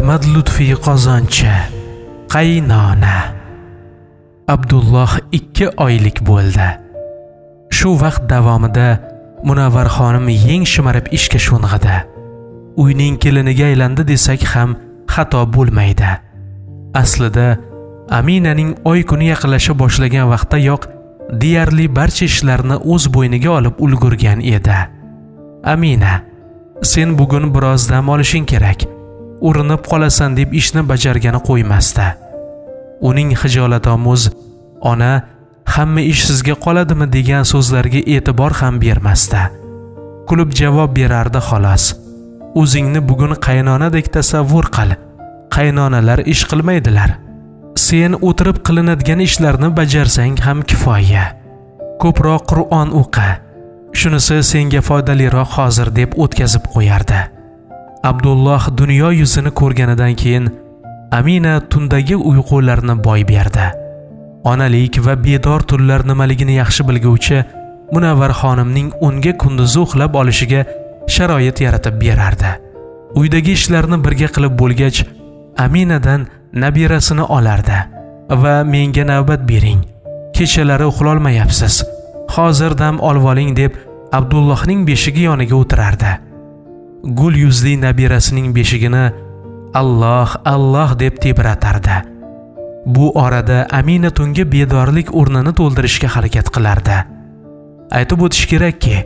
ahmad lutfiy qozonchi qaynona. Abdulloh ikki oylik bo'ldi. Shu vaqt davomida munavvar xonim yeng shimarib ishga sho'ng'idi. Uyning keliniga aylandi desak ham xato bo'lmaydi. Aslida aminaning oy kuni yaqinlasha boshlagan vaqtdayoq deyarli barcha ishlarni o'z bo'yniga olib ulgurgan edi. Amina sen bugun biroz dam olishing kerak. Urinib qolasan deb ishni bajargani qo'ymasdi. Uning xijolatomuz ona hamma ish sizga qoladimi? degan so'zlarga e'tibor ham bermasdi. Kulib javob berardi xolos. O'zingni bugun qaynonadek tasavvur qil. Qaynonalar ish qilmaydilar. Sen o'tirib qilinadigan ishlarni bajarsang ham kifoya. Ko'proq qur'on o'qi. Shunisi senga foydaliroq hozir deb o'tkazib qo'yardi. Abdulloh dunyo yuzini ko'rganidan keyin amina tundagi uyqularni boy berdi. Onalik va bedor tunlar nimaligini yaxshi bilguvchi munavvar xonimning unga kunduzi uxlab olishiga sharoit yaratib berardi. Uydagi ishlarni birga qilib bo'lgach aminadan nabirasini olardi va menga navbat bering kechalari uxlolmayapsiz hozir dam olvoling deb abdullohning beshigi yoniga o'tirardi. Gul yuzli nabirasining beshigini alloh alloh deb tebratardi. Bu orada amina tungi bedorlik o'rnini to'ldirishga harakat qilardi. Aytib o'tish kerakki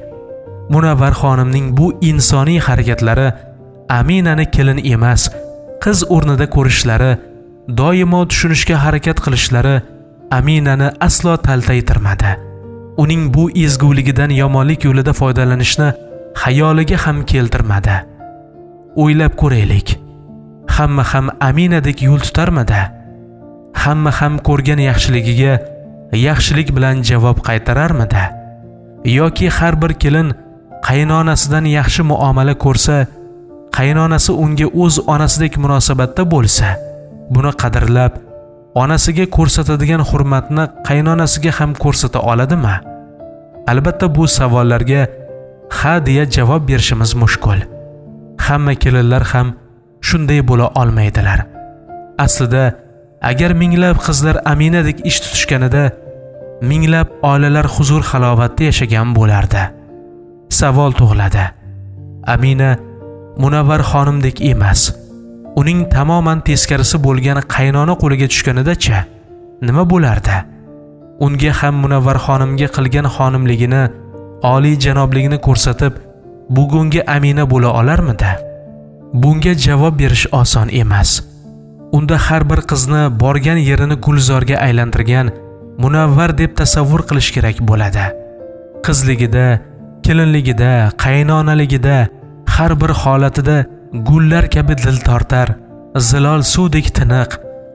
munavvar xonimning bu insoniy harakatlari aminani kelin emas qiz o'rnida ko'rishlari doimo tushunishga harakat qilishlari aminani aslo taltaytirmadi. Uning bu ezguligidan yomonlik yo'lida foydalanishni xayoliga ham keltirmadi. O'ylab ko'raylik. Hamma ham aminadek yo'l tutarmidi? Hamma ham ko'rgan yaxshiligiga yaxshilik bilan javob qaytararmidi? Yoki har bir kelin qaynonasidan yaxshi muomala ko'rsa qaynonasi unga o'z onasidek munosabatda bo'lsa buni qadrlab onasiga ko'rsatadigan hurmatni qaynonasiga ham ko'rsata oladimi? Albatta bu savollarga ha deya javob berishimiz mushkul. Hamma kelinlar ham shunday bo'la olmaydilar. Aslida agar minglab qizlar aminadek ish tutishganida minglab oilalar huzur halovatda yashagan bo'lardi. Savol tug'iladi. Amina munavvar xonimdek emas uning tamoman teskarisi bo'lgan qaynona qo'liga tushganidacha nima bo'lardi? Unga ham munavvar xonimga qilgan xonimligini oliy janobligini ko'rsatib bugungi amina bo'la olarmidi? Bunga javob berish oson emas. Unda har bir qizni borgan yerini gulzorga aylantirgan munavvar deb tasavvur qilish kerak bo'ladi. Qizligida kelinligida qaynonaligida har bir holatida gullar kabi dil tortar zilol suvdek tiniq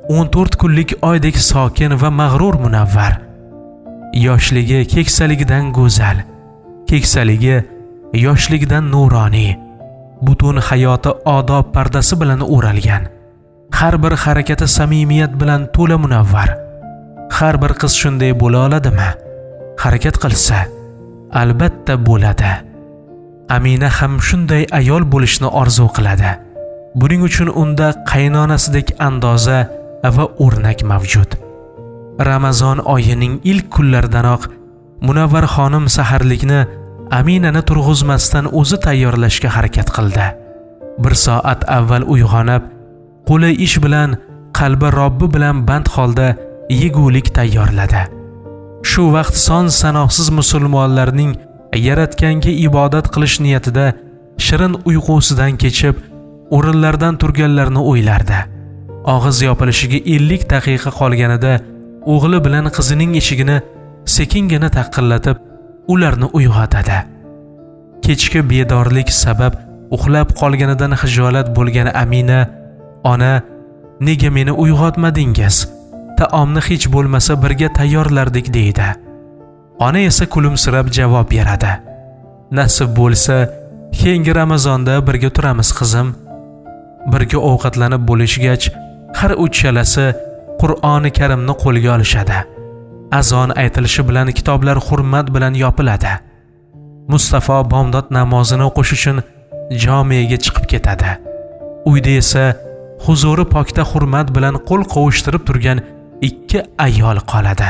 14 kunlik oydek sokin va mag'rur munavvar. Yoshligi keksaligidan go'zal. Keksaligi yoshligidan nuroniy butun hayoti odob pardasi bilan o'ralgan har bir harakati samimiyat bilan to'la munavvar. Har bir qiz shunday bo'la oladimi? Harakat qilsa albatta bo'ladi. Amina ham shunday ayol bo'lishni orzu qiladi. Buning uchun unda qaynonasidek andoza va o'rnak mavjud. Ramazon oyining ilk kunlaridanoq munavvar xonim saharlikni aminani turg'izmasdan o'zi tayyorlashga harakat qildi. Bir soat avval uyg'onib qo'li ish bilan qalbi robbi bilan band holda yegulik tayyorladi. Shu vaqt son sanoqsiz musulmonlarning yaratganga ibodat qilish niyatida shirin uyqusidan kechib o'rinlardan turganlarni o'ylardi. Og'iz yopilishiga 50 daqiqa qolganida o'g'li bilan qizining eshigini sekingina taqillatib ularni uyg'otadi. Kechki bedorlik sabab uxlab qolganidan hijolat bo'lgan amina ona nega meni uyg'otmadingiz? Taomni hech bo'lmasa birga tayyorlardik deydi. Ona esa kulimsirab javob beradi. Nasib bo'lsa keyingi ramazonda birga turamiz qizim. Birga ovqatlanib bo'lishgach har uchalasi qur'oni karimni qo'lga olishadi. Azon aytilishi bilan kitoblar hurmat bilan yopiladi. Mustafa bomdod namozini o'qish uchun jamiyaga chiqib ketadi. Uyda esa huzuri pokda hurmat bilan qo'l qovushtirib turgan ikki ayol qoladi.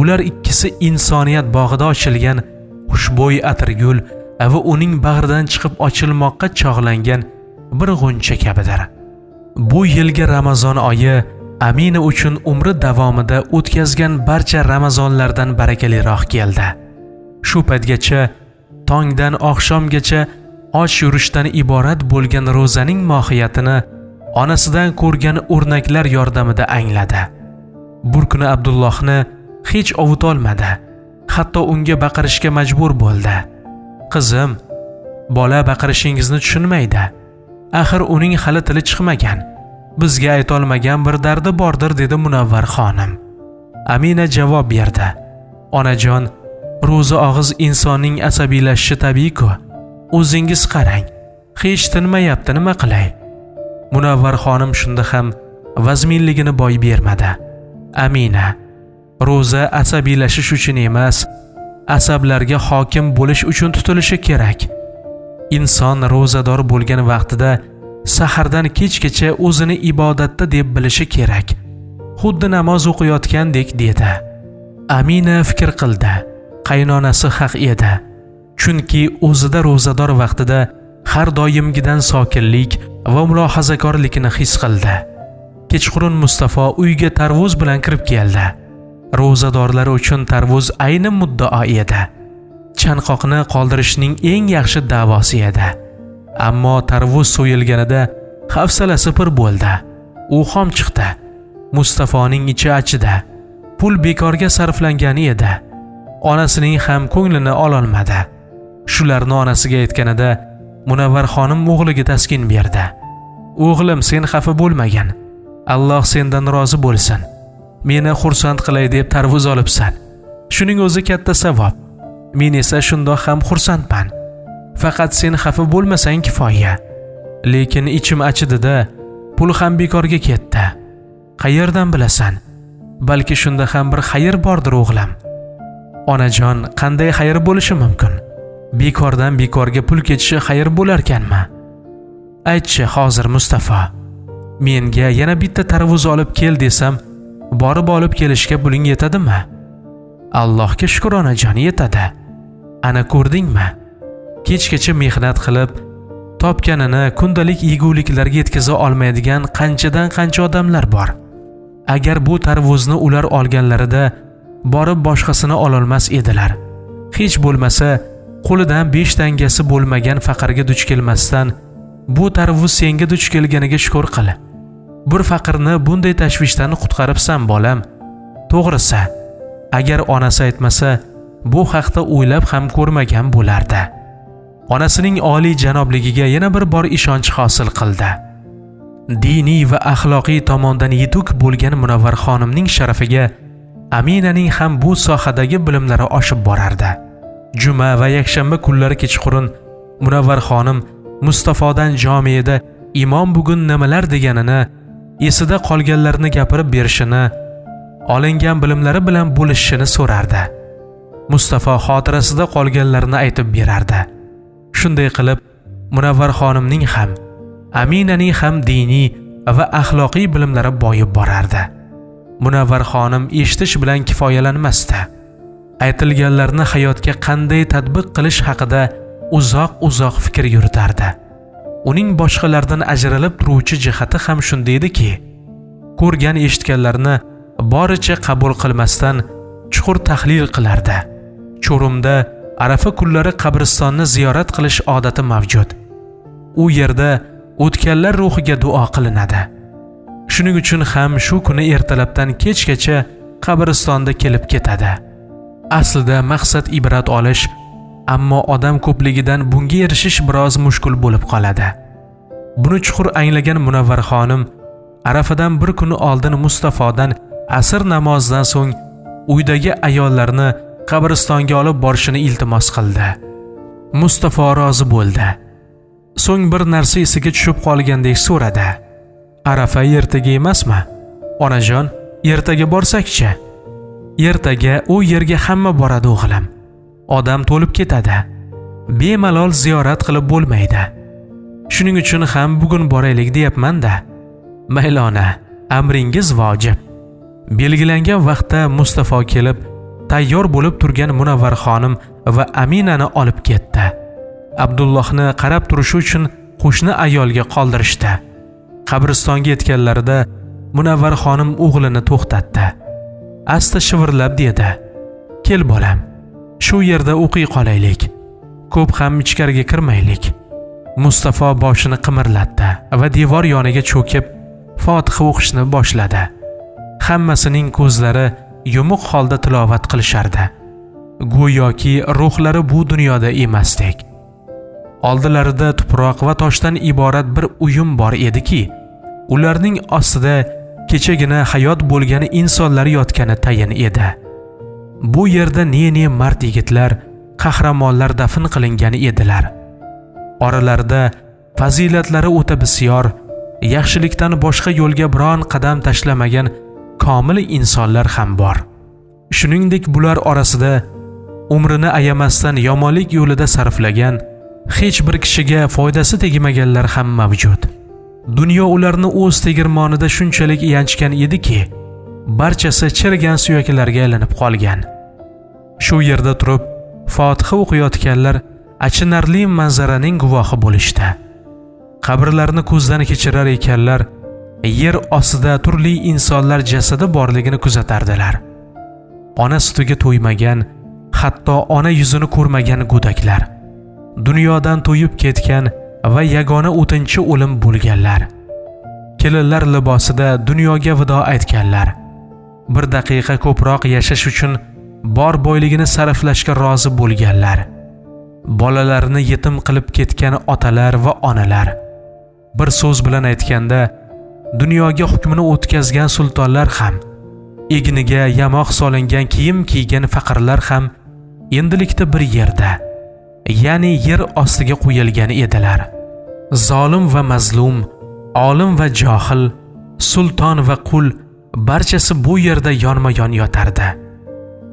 Ular ikkisi insoniyat bog'ida ochilgan xushbo'y atirgul va uning bag'ridan chiqib ochilmoqqa chog'langan bir g'uncha kabidir. Bu yilgi ramazon oyi amina uchun umri davomida o'tkazgan barcha ramazonlardan barakaliroq keldi. Shu paytgacha tongdan oqshomgacha och yurishdan iborat bo'lgan ro'zaning mohiyatini onasidan ko'rgan o'rnaklar yordamida angladi. Bir kuni abdullohni hech ovutolmadi hatto unga baqirishga majbur bo'ldi. Qizim bola baqirishingizni tushunmaydi axir uning hali tili chiqmagan. Bizga aytolmagan bir dardi bordir dedi munavvar xonim. Amina javob berdi. Onajon ro'za og'iz insonning asabiylashishi tabiiyku o'zingiz qarang hech tinmayapti nima qilay? Munavvar xonim shunda ham vazminligini boy bermadi. Amina ro'za asabiylashish uchun emas asablarga hokim bo'lish uchun tutilishi kerak. Inson ro'zador bo'lgan vaqtida sahardan kechgacha o'zini ibodatda deb bilishi kerak. Xuddi namoz o'qiyotgandek dedi. Amina fikr qildi. Qaynonasi haq edi. Chunki o'zida ro'zador vaqtida har doimgidan sokinlik va mulohazakorlikni his qildi. Kechqurun mustafo uyga tarvuz bilan kirib keldi. Ro'zadorlar uchun tarvuz ayni muddao edi. Chanqoqni qoldirishning eng yaxshi davosi edi. Ammo tarvuz so'yilganida hafsalasi pir bo'ldi. U xom chiqdi. Mustafoning ichi achidi pul bekorga sarflangani edi. Onasining ham ko'nglini ololmadi. Shularni onasiga aytganida munavvar xonim o'g'liga taskin berdi. O'g'lim sen xafa bo'lmagin. Alloh sendan rozi bo'lsin. Meni xursand qilay deb tarvuz olibsan. Shuning o'zi katta savob. Men esa shundoq ham xursandman. Faqat sen xafa bo'lmasang kifoya. Lekin ichim achidida pul ham bekorga ketdi. Qayerdan bilasan? Balki shunda ham bir xayr bordir o'g'lim. Onajon qanday xayr bo'lishi mumkin? Bekordan bekorga pul ketishi xayr bo'larkanmi? Aytchi hozir mustafo menga yana bitta tarvuz olib kel desam borib olib kelishga puling yetadimi? Allohga shukur onajon yetadi. Ana ko'rdingmi? Kechgacha mehnat qilib topganini kundalik yeguliklarga yetkaza olmaydigan qanchadan qancha odamlar bor. Agar bu tarvuzni ular olganlarida borib boshqasini ololmas edilar hech bo'lmasa qo'lidan besh tangasi bo'lmagan faqirga duch kelmasdan bu tarvuz senga duch kelganiga shukur qil. Bir faqirni bunday tashvishdan qutqaribsan bolam. To'g'risi agar onasi aytmasa bu haqda o'ylab ham ko'rmagan bo'lardi. Onasining oliy janobligiga yana bir bor ishonch hosil qildi. Diniy va axloqiy tomondan yetuk bo'lgan munavvar xonimning sharafiga aminaning ham bu sohadagi bilimlari oshib borardi. Juma va yakshanba kunlari kechqurun munavvar xonim mustafodan jomiyada imom bugun nimalar deganini esida qolganlarini gapirib berishini olingan bilimlari bilan bo'lishishini so'rardi. Mustafo xotirasida qolganlarini aytib berardi. Shunday qilib munavvar xonimning ham aminaning ham diniy va axloqiy bilimlari boyib borardi. Munavvar xonim eshitish bilan kifoyalanmasdi. Aytilganlarni hayotga qanday tadbiq qilish haqida uzoq uzoq fikr yuritardi. Uning boshqalardan ajralib turuvchi jihati ham shunda ediki ko'rgan eshitganlarini boricha qabul qilmasdan chuqur tahlil qilardi. Cho'rimda arafa kunlari qabristonni ziyorat qilish odati mavjud. U yerda o'tganlar ruhiga duo qilinadi. Shuning uchun ham shu kuni ertalabdan kechgacha qabristonda kelib ketadi. Aslida maqsad ibrat olish ammo odam ko'pligidan bunga erishish biroz mushkul bo'lib qoladi. Buni chuqur anglagan munavvar xonim arafadan bir kun oldin mustafodan asr namozidan so'ng uydagi ayollarni qabristonga olib borishini iltimos qildi. Mustafo rozi bo'ldi. So'ng bir narsa esiga tushib qolgandek so'radi. Arafa ertaga emasmi? Onajon ertaga borsakchi? Ertaga u yerga hamma boradi o'g'lim. Odam to'lib ketadi. Bemalol ziyorat qilib bo'lmaydi. Shuning uchun ham bugun boraylik deyapman-da. maylona amringiz vojib. Belgilangan vaqtda mustafo kelib tayyor bo'lib turgan munavvar xonim va aminani olib ketdi. Abdullohni qarab turishi uchun qo'shni ayolga qoldirishdi. Qabristonga yetganlarida munavvar xonim o'g'lini to'xtatdi. Asta shivirlab dedi kel bolam shu yerda o'qiy qolaylik. Ko'p ham ichkariga kirmaylik. Mustafo boshini qimirlatdi va devor yoniga cho'kib fotiha o'qishni boshladi. Hammasining ko'zlari yumuq holda tilovat qilishardi. Go'yoki ruhlari bu dunyoda emasdek. Oldilarida tuproq va toshdan iborat bir uyum bor ediki ularning ostida kechagina hayot bo'lgan insonlar yotgani tayin edi. Bu yerda ne ne mard yigitlar qahramonlar dafn qilingan edilar. Oralarida fazilatlari o'ta bisyor yaxshilikdan boshqa yo'lga biron qadam tashlamagan komil insonlar ham bor. Shuningdek bular orasida umrini ayamasdan yomonlik yo'lida sarflagan hech bir kishiga foydasi tegmaganlar ham mavjud. Dunyo ularni o'z tegirmonida shunchalik yanchgan ediki barchasi chirigan suyaklarga aylanib qolgan. Shu yerda turib fotiha o'qiyotganlar achinarli manzaraning guvohi bo'lishdi. Qabrlarni ko'zdan kechirar ekanlar yer ostida turli insonlar jasadi borligini kuzatardilar. Ona sutiga to'ymagan hatto ona yuzini ko'rmagan go'daklar. Dunyodan to'yib ketgan va yagona o'tinchi o'lim bo'lganlar. Kelinlar libosida dunyoga vido aytganlar. Bir daqiqa ko'proq yashash uchun bor boyligini sarflashga rozi bo'lganlar. Bolalarini yetim qilib ketgan otalar va onalar. Bir so'z bilan aytganda dunyoga hukmini o'tkazgan sultonlar ham egniga yamoq solingan kiyim kiygan faqirlar ham endilikda bir yerda ya'ni yer ostiga qo'yilgan edilar. Zolim va mazlum olim va johil sulton va qul barchasi bu yerda yonma yon yotardi.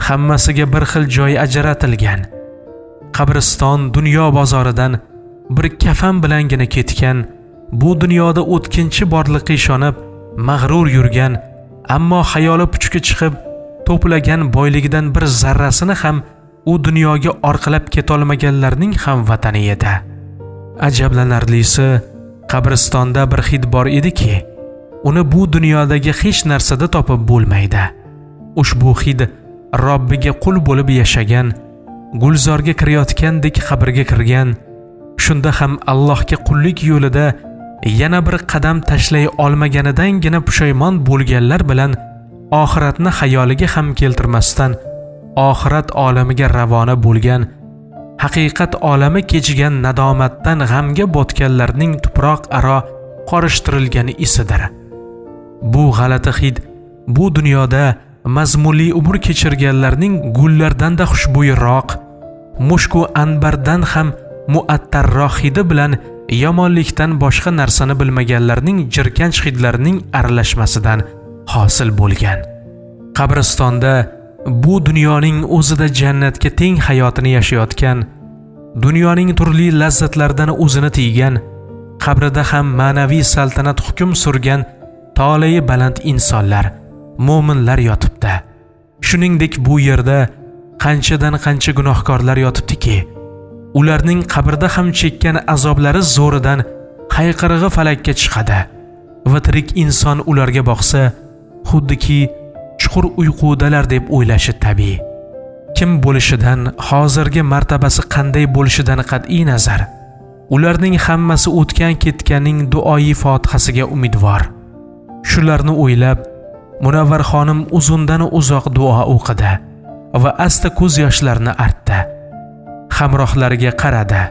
Hammasiga bir xil joy ajratilgan. Qabriston dunyo bozoridan bir kafan bilangina ketgan bu dunyoda o'tkinchi borliqqa ishonib mag'rur yurgan ammo xayoli puchga chiqib to'plagan boyligidan bir zarrasini ham u dunyoga orqalab ketolmaganlarning ham vatani edi. Ajablanarlisi qabristonda bir hid bor ediki uni bu dunyodagi hech narsada topib bo'lmaydi. Ushbu hid robbiga qul bo'lib yashagan gulzorga kirayotgandek qabrga kirgan shunda ham allohga qullik yo'lida yana bir qadam tashlay olmaganidangina pushaymon bo'lganlar bilan oxiratni xayoliga ham keltirmasdan oxirat olamiga ravona bo'lgan haqiqat olami kechigan nadomatdan g'amga botganlarning tuproq aro qorishtirilgani isidir. Bu g'alati hid bu dunyoda mazmunli umr kechirganlarning gullardanda xushbo'yroq mushku anbardan ham muattarroq hidi bilan yomonlikdan boshqa narsani bilmaganlarning jirkanch hidlarining aralashmasidan hosil bo'lgan. Qabristonda bu dunyoning o'zida jannatga teng hayotini yashayotgan dunyoning turli lazzatlaridan o'zini tiygan qabrida ham ma'naviy saltanat hukm surgan tolei baland insonlar mo'minlar yotibdi. Shuningdek bu yerda qanchadan qancha gunohkorlar yotibdiki ularning qabrda ham chekkan azoblari zo'ridan hayqirig'i falakka chiqadi. Va tirik inson ularga boqsa xuddiki chuqur uyqudalar deb o'ylashi tabiiy. Kim bo'lishidan hozirgi martabasi qanday bo'lishidan qat'iy nazar. Ularning hammasi o'tgan ketganning duoyi fotihasiga umidvor. Shularni o'ylab munavvar xonim uzundan uzoq duo o'qidi va asta ko'z yoshlarini artdi. Hamrohlariga qaradi.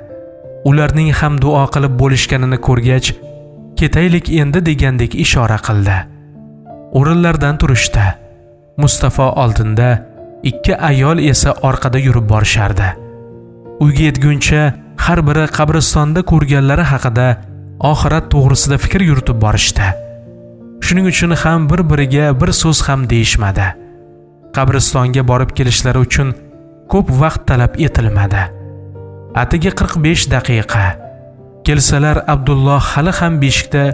Ularning ham duo qilib bo'lishganini ko'rgach ketaylik endi degandek ishora qildi. O'rinlaridan turishdi. Mustafo oldinda ikki ayol esa orqada yurib borishardi. Uyga yetguncha har biri qabristonda ko'rganlari haqida oxirat to'g'risida fikr yuritib borishdi. Shuning uchun ham bir biriga bir so'z ham deyishmadi. Qabristonga borib kelishlari uchun ko'p vaqt talab etilmadi. Atigi 45 daqiqa. Kelsalar abdulloh hali ham beshikda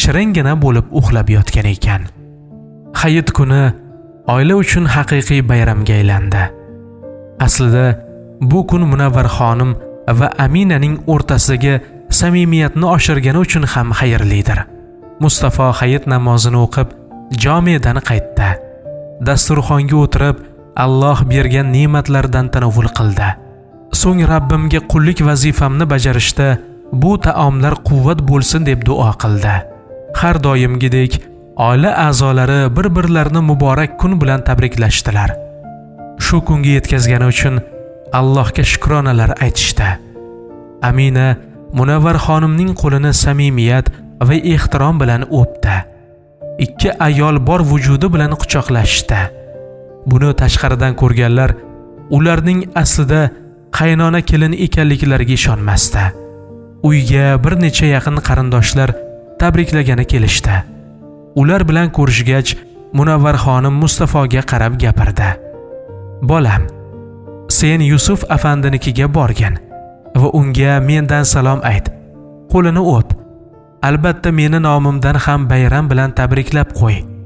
shiringina bo'lib uxlab yotgan ekan. Hayit kuni oila uchun haqiqiy bayramga aylandi. Aslida bu kun munavvar xonim va aminaning o'rtasidagi samimiyatni oshirgani uchun ham xayrlidir. Mustafo hayit namozini o'qib jomedan qaytdi. Dasturxonga o'tirib alloh bergan ne'matlardan tanovul qildi. So'ng rabbimga qullik vazifamni bajarishda bu taomlar quvvat bo'lsin deb duo qildi. Har doimgidek oila a'zolari bir birlarini muborak kun bilan tabriklashdilar. Shu kunga yetkazgani uchun allohga shukronalar aytishdi. Amina munavvar xonimning qo'lini samimiyat va ehtirom bilan o'pdi. Ikki ayol bor vujudi bilan quchoqlashdi. Buni tashqaridan ko'rganlar ularning aslida qaynona kelin ekanliklariga ishonmasdi. Uyga bir necha yaqin qarindoshlar tabriklagani kelishdi. Ular bilan ko'rishgach munavvar xonim mustafoga qarab gapirdi. Bolam sen yusuf afandinikiga borgin va unga mendan salom ayt. Qo'lini o'p. Albatta meni nomimdan ham bayram bilan tabriklab qo'y.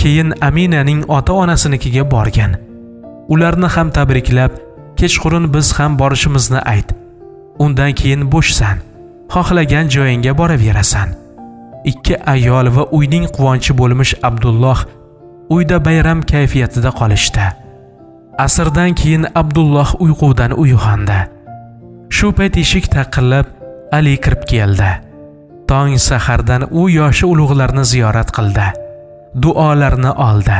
Keyin aminaning ota onasinikiga borgan. Ularni ham tabriklab kechqurun biz ham borishimizni ayt. Undan keyin bo'shsan xohlagan joyingga boraverasan. Ikki ayol va uyning quvonchi bo'lmish abdulloh uyda bayram kayfiyatida qolishdi. Asrdan keyin abdulloh uyqudan uyg'ondi. Shu payt eshik taqillab ali kirib keldi. Tong sahardan u yoshi ulug'larni ziyorat qildi. Duolarni oldi.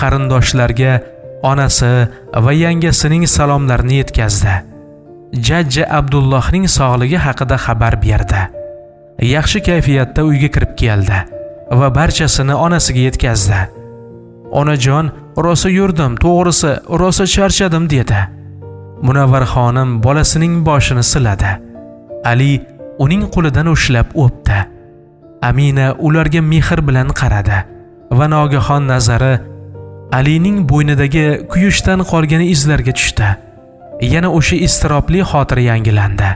Qarindoshlarga onasi va yangasining salomlarini yetkazdi. Jajja abdullohning sog'ligi haqida xabar berdi. Yaxshi kayfiyatda uyga kirib keldi va barchasini onasiga yetkazdi. Onajon rosa yurdim to'g'risi rosa charchadim dedi. Munavvar xonim bolasining boshini siladi. Ali uning qo'lidan ushlab o'pdi. Amina ularga mehr bilan qaradi. Va nogahon nazari alining bo'ynidagi kuyishdan qolgan izlarga tushdi. Yana o'sha iztirobli xotira yangilandi.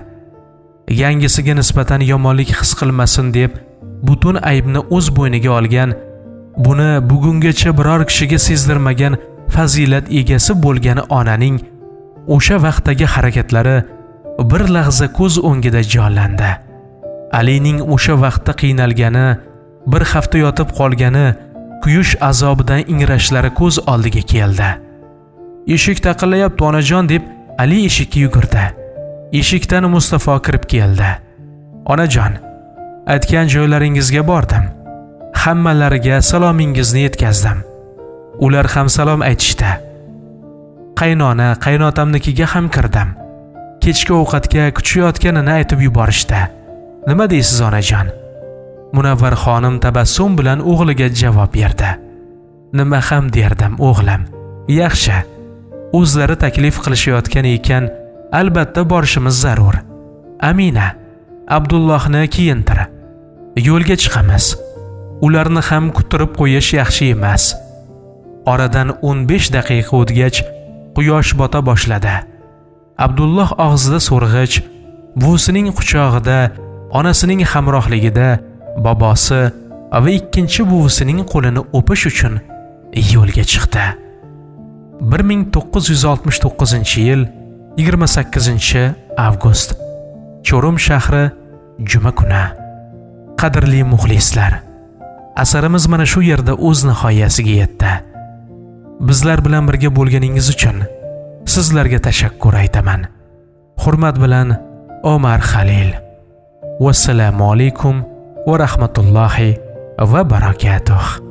Yangisiga nisbatan yomonlik his qilmasin deb butun aybni o'z bo'yniga olgan buni bugungacha biror kishiga sezdirmagan fazilat egasi bo'lgan onaning o'sha vaqtdagi harakatlari bir lahza ko'z o'ngida jonlandi. Alining o'sha vaqtda qiynalgani bir hafta yotib qolgani kuyish azobidan ingrashlari ko'z oldiga keldi. Eshik taqillayapti onajon deb ali eshikka yugurdi. Eshikdan mustafo kirib keldi. Onajon aytgan joylaringizga bordim. Hammalariga salomingizni yetkazdim. Ular ham salom aytishdi. Qaynona qaynotamnikiga ham kirdim. Kechki ovqatga kuchayotganini aytib yuborishdi. Nima deysiz onajon? Munavvar xonim tabassum bilan o'g'liga javob berdi. Nima ham derdim o'g'lim. Yaxshi. O'zlari taklif qilishayotgan ekan albatta borishimiz zarur. Amina abdullohni kiyintir yo'lga chiqamiz. Ularni ham kuttirib qo'yish yaxshi emas. Oradan 15 daqiqa o'tgach quyosh bota boshladi. Abdulloh og'zida so'rg'ich buvisining quchog'ida onasining hamrohligida bobosi va ikkinchi buvisining qo'lini o'pish uchun yo'lga chiqdi. 1969 yil 28 avgust cho'rim shahri juma kuni. Qadrli muxlislar asarimiz mana shu yerda o'z nihoyasiga yetdi. Bizlar bilan birga bo'lganingiz uchun sizlarga tashakkur aytaman. Hurmat bilan omar halil vassalomu alaykum va rahmatullohi va barakatuh